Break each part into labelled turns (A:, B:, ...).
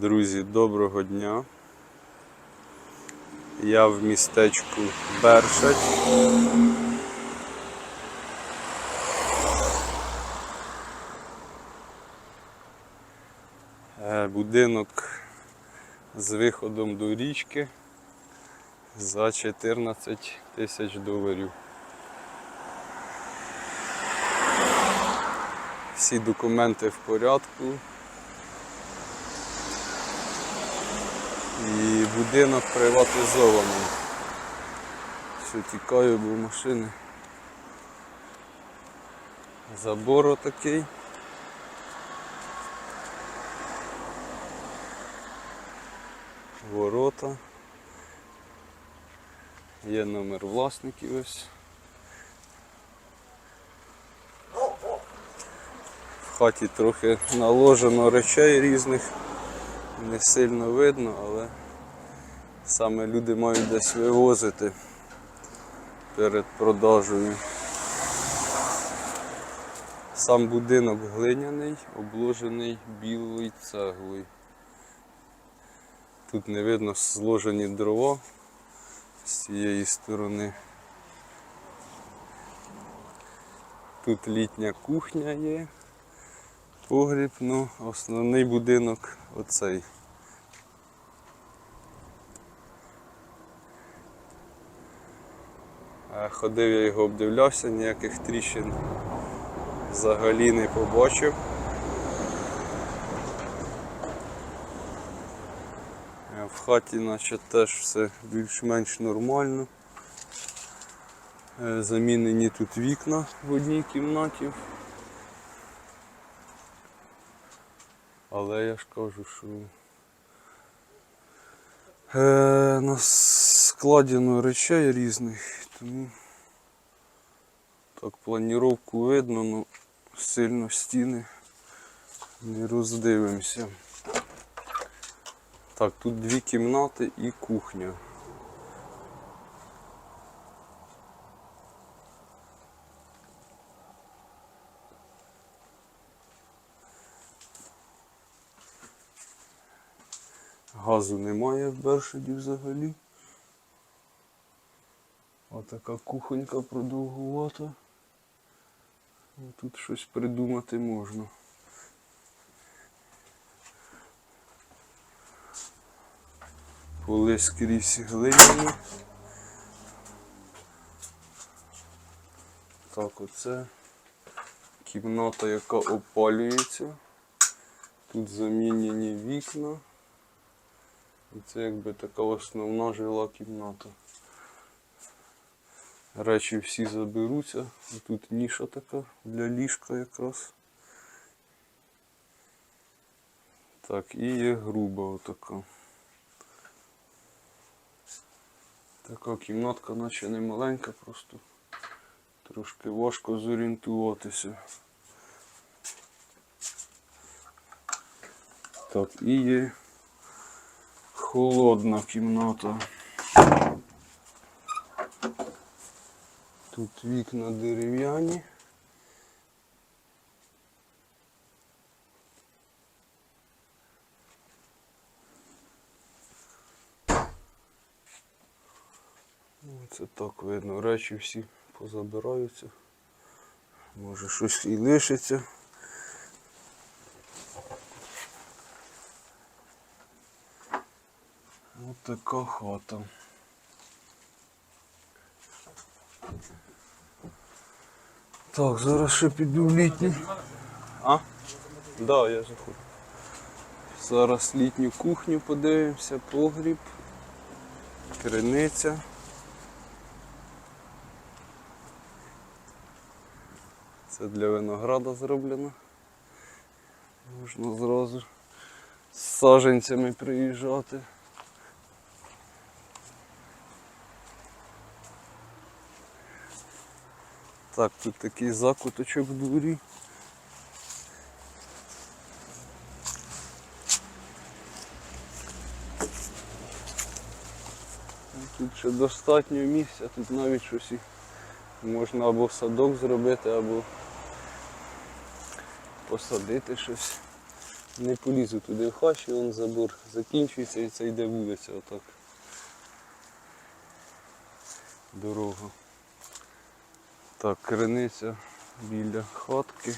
A: Друзі, доброго дня. Я в містечку Бершать. Е, Будинок з виходом до річки за 14 тисяч доларів. Всі документи в порядку. І будинок приватизований. Все, тікаю, бо машини. Забор отакий. Ворота. Є номер власників ось. В хаті трохи наложено речей різних, не сильно видно, але саме люди мають десь вивозити перед продажею. Сам будинок глиняний, обложений білою цеглою. Тут не видно зложені дрова з цієї сторони. Тут літня кухня є, погріб, ну основний будинок оцей. Ходив я його обдивлявся, ніяких тріщин взагалі не побачив. В хаті наче теж все більш-менш нормально. Е, Замінені тут вікна в одній кімнаті. Але я ж кажу, що е, на складено речей різних, тому так планіровку видно, ну сильно стіни не роздивимося. Так, тут дві кімнати і кухня. Газу немає в Бершаді взагалі. Отака кухонька продовгувата. Ну, Тут щось придумати можна. Поли скрізь глиняні. Так, оце кімната, яка опалюється. Тут замінені вікна. Це якби така основна жила кімната. Речі всі заберуться. Тут ніша така для ліжка якраз. Так, і є груба отака. Така кімнатка наче не маленька, просто трошки важко зорієнтуватися. Так, і є холодна кімната. Тут вікна дерев'яні. Це так видно, речі всі позабираються. Може щось і лишиться. Така хата. Так, зараз ще піду в літню. А? Да, я заходжу. Зараз літню кухню подивимося, погріб, криниця. Це для винограда зроблено. Можна зразу з саженцями приїжджати. Так, тут такий закуточок в дворі. Тут ще достатньо місця, тут навіть щось можна або садок зробити, або посадити щось. Не полізу туди в хащі, вон забор закінчується і це йде вулиця отак. Дорога. Так, криниця біля хатки.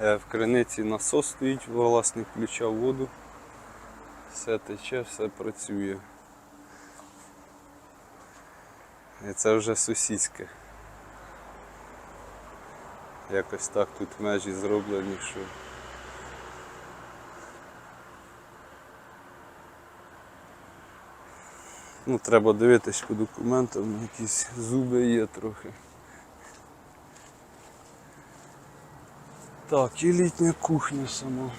A: Е, В криниці насос стоїть, власник включав воду. Все тече, все працює. І це вже сусідське. Якось так тут межі зроблені, що. Ну, треба дивитись по документам, якісь зуби є трохи. Так, і літня кухня сама.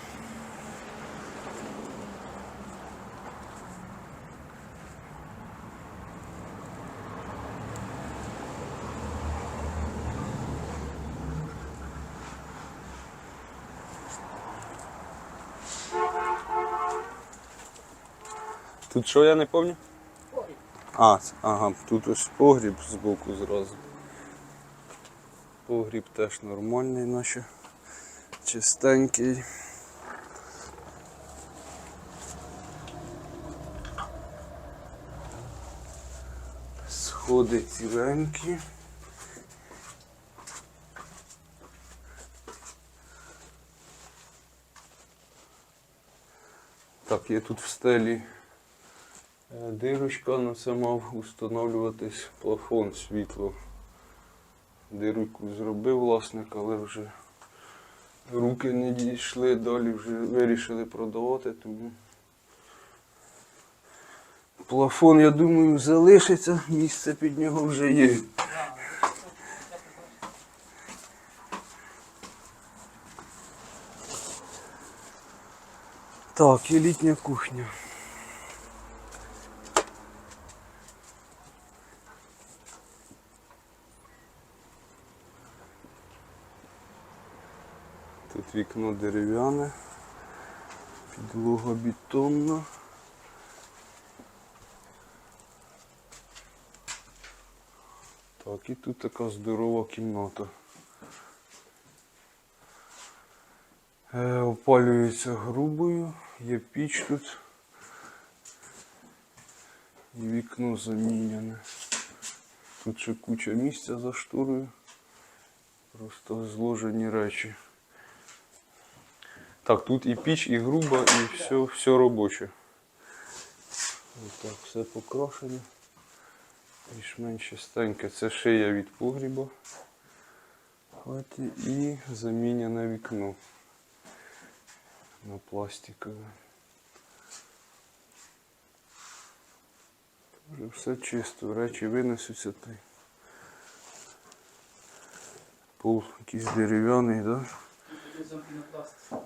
A: Тут що я не пам'ятаю? Погріб. А, ага, тут ось погріб збоку зразу. Погріб теж нормальний, наче чистенький. Сходи ціленькі. Так, є тут в стелі дирочка, на це мав установлюватись плафон світло. Дирку зробив власник, але вже руки не дійшли, далі вже вирішили продавати, тому плафон, я думаю, залишиться, місце під нього вже є. Так, і літня кухня. Вікно дерев'яне, підлога бетонна. Так, і тут така здорова кімната. Е, опалюється грубою, є піч тут. І вікно заміняне. Тут ще куча місця за шторою. Просто зложені речі. Так, тут і піч, і груба, і все, все робоче. Так, все покрашено. Більш-менш чистеньке. Це шия від погріба. хаті і заміняне вікно на пластикове. Вже все чисто, речі винесуться та й Пол якийсь дерев'яний,
B: так? да?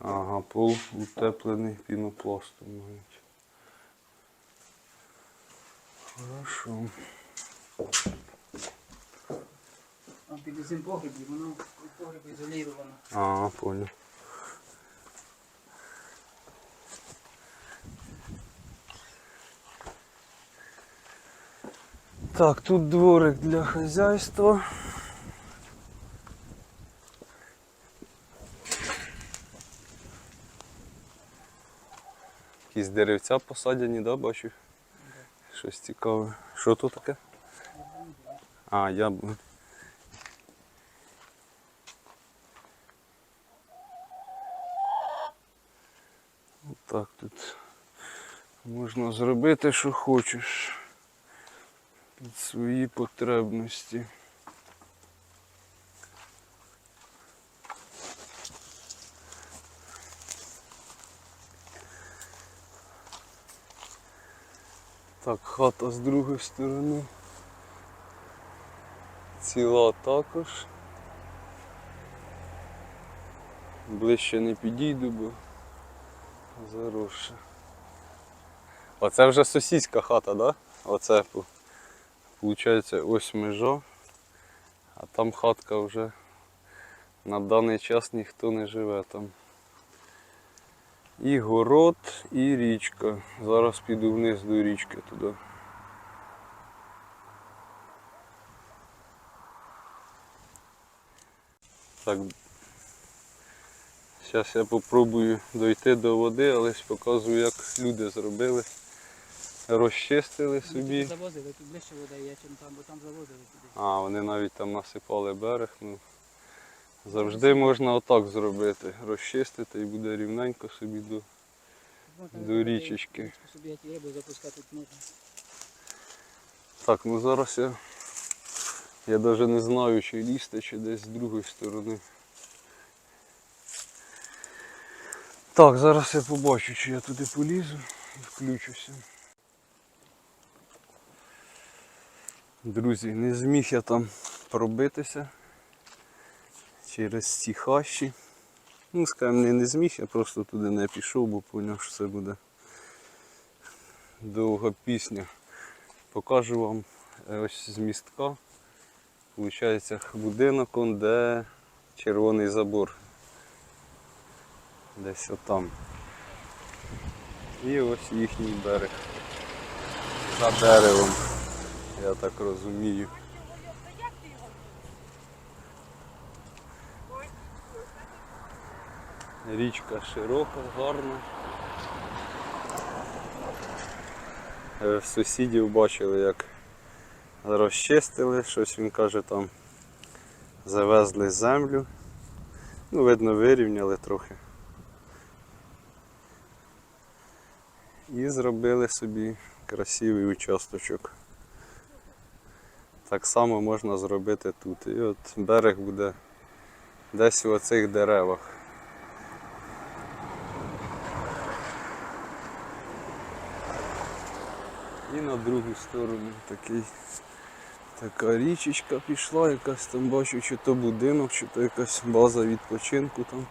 A: Ага, пол утеплений пінопластом навіть. Хорошо.
B: А під цим погребі, воно у погребі ізоліровано.
A: Ага, понял. Так, тут дворик для хазяйства. Якісь деревця посадяні, да, бачу? Щось цікаве. Що тут таке? А, яблуня. Так, тут можна зробити, що хочеш під свої потребності. Так, хата з другої сторони. Ціла також. Ближче не підійду, бо заросше. Оце вже сусідська хата, да? Оце Получається ось межа, а там хатка вже на даний час ніхто не живе там. І город, і річка. Зараз піду вниз до річки туди. Так. Зараз я попробую дойти до води, але показую, як люди зробили. Розчистили собі.
B: Завозили, тут ближче вода є, чим там, бо там завозили туди.
A: А, вони навіть там насипали берег. Ну, завжди можна отак зробити. Розчистити і буде рівненько собі до.
B: Можна
A: До річечки.
B: Собі запускати можна.
A: Так, ну зараз я. Я навіть не знаю, чи лізти, чи десь з другої сторони. Так, зараз я побачу, чи я туди полізу і включуся. Друзі, не зміг я там пробитися через ці хащі. Ну, скажімо, не, не зміг, я просто туди не пішов, бо зрозумів, що це буде довга пісня. Покажу вам е, ось з містка. Получається будинок, де червоний забор. Десь отам. І ось їхній берег. За деревом, я так розумію. Річка широка, гарна. Е, Сусідів бачили, як розчистили, щось він каже там завезли землю. Ну, видно, вирівняли трохи. І зробили собі красивий участочок. Так само можна зробити тут. І от берег буде десь у оцих деревах. І на другу сторону такий, така річечка пішла, якась там бачу, чи то будинок, чи то якась база відпочинку там.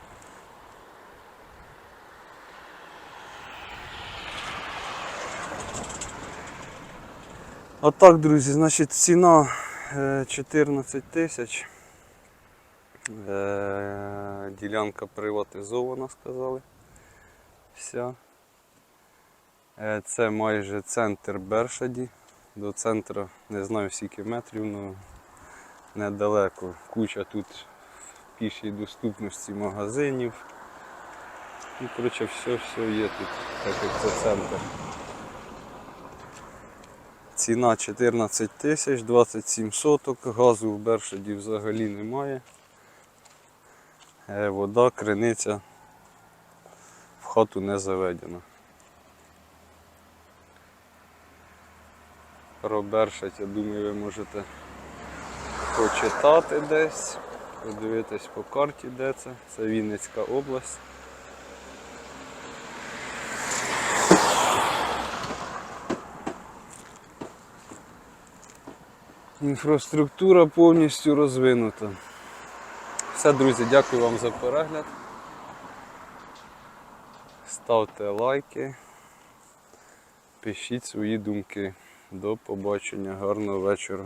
A: Отак, друзі, значить ціна е, 14 тисяч. Е, Ділянка приватизована, сказали. Вся. Е, Це майже центр Бершаді. До центру не знаю скільки метрів, але недалеко. Куча тут в пішій доступності магазинів. І коротше все, все є тут, так як це центр. Ціна 14 тисяч, 27 соток, газу в Бершаді взагалі немає. Е, Вода, криниця в хату не заведена. Про Бершадь, я думаю, ви можете почитати десь, подивитись по карті, де це. Це Вінницька область. Інфраструктура повністю розвинута. Все, друзі, дякую вам за перегляд. Ставте лайки, пишіть свої думки. До побачення, гарного вечора.